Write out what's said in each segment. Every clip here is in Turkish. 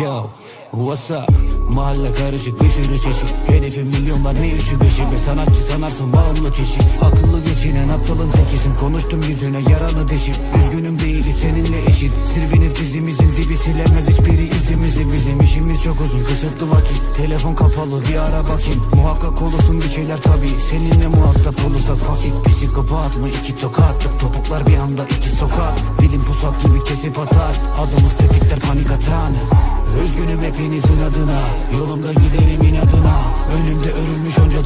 Yo, what's up? Mahalle karışık bir sürü çeşit. Hedefim milyonlar ne üçü beşi Be? Sanatçı sanarsın bağımlı kişi. Akıllı geçinen Konuştum yüzüne yaranı deşip Üzgünüm değil seninle eşit. Sirviniz dizimizin dibi silemez hiçbiri izimizi. Bizim işimiz çok uzun kısıtlı vakit. Telefon kapalı bir ara bakayım. Muhakkak olursun bir şeyler tabi Seninle muhatap olursak fakit Psikopat mı? İki tokatlık Topuklar bir anda iki sokak. Dilim pusat gibi kesip atar. Adımız tetikler panik atan. Üzgünüm hepinizin adına. Yolumda giderim inadına. Önümde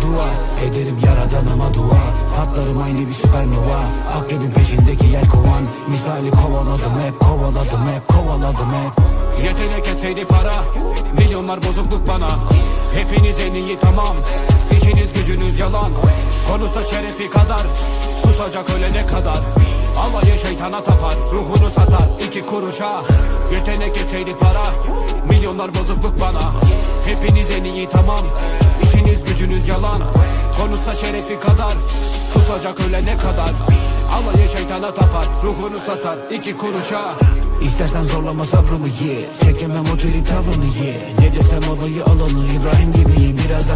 duvar Ederim yaradanıma dua. Patlarım aynı bir süpernova Akrebin peşindeki yelkovan Misali kovaladım hep kovaladım hep kovaladım hep. Yetenek etseydi para Milyonlar bozukluk bana. Hepiniz en iyi tamam. İşiniz gücünüz yalan. Konusa şerefi kadar Susacak ölene kadar? Alayı şeytana tapar Ruhunu satar iki kuruşa. Yetenek etseydi para Milyonlar bozukluk bana. Hepiniz en iyi tamam İşiniz gücünüz yalan. Konusa şerefi kadar Susacak ölene kadar? Alayı şeytana tapar Ruhunu satar iki kuruşa. İstersen zorlama sabrımı ye Çekemem o trip tavrını ye. Ne desem olayı alanı İbrahim da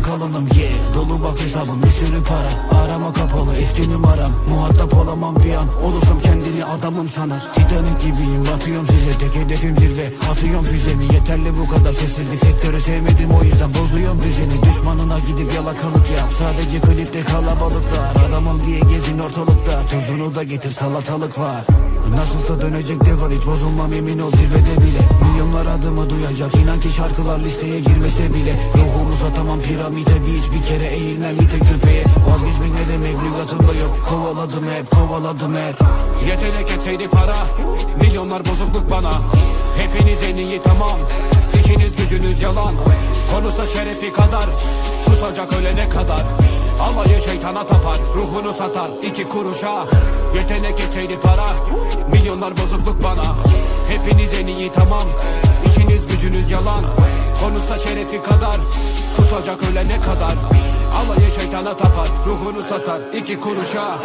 kalınım ye Dolu bak hesabım bir sürü para. Arama kapalı eski numaram. Muhatap olamam bir an. Olursam kendini adamım sanar. Titanic gibiyim batıyorum size. Tek hedefim zirve Atıyorum füzemi. Yeterli bu kadar sessizlik. Sektörü sevmedim o yüzden bozuyorum düzeni. Düşmanına gidip yalakalık yap. Sadece klipte kalabalıklar. Adamım diye gezin ortalıkta. Tuzunu da getir salatalık var. Nasılsa dönecek devran hiç bozulmam emin ol. Zirvede bile. Milyonlar adımı duyacak. İnan ki şarkılar listeye girmese bile. Ruhumu satamam piramide bir hiç bir kere eğilmem bir tek köpeğe. Vazgeçmek ne demek lügatımda yok. Kovaladım hep kovaladım hep. Yetenek etseydi para Milyonlar bozukluk bana. Hepiniz en iyi tamam İşiniz gücünüz yalan. Konusa şerefi kadar Susacak ölene kadar? Alayı şeytana tapar Ruhunu satar iki kuruşa. Yetenek etseydi para Milyonlar bozukluk bana. Hepiniz en iyi tamam İşiniz gücünüz yalan Konusa şerefi kadar Susacak ölene kadar? Alayı şeytana tapar Ruhunu satar. İki kuruşa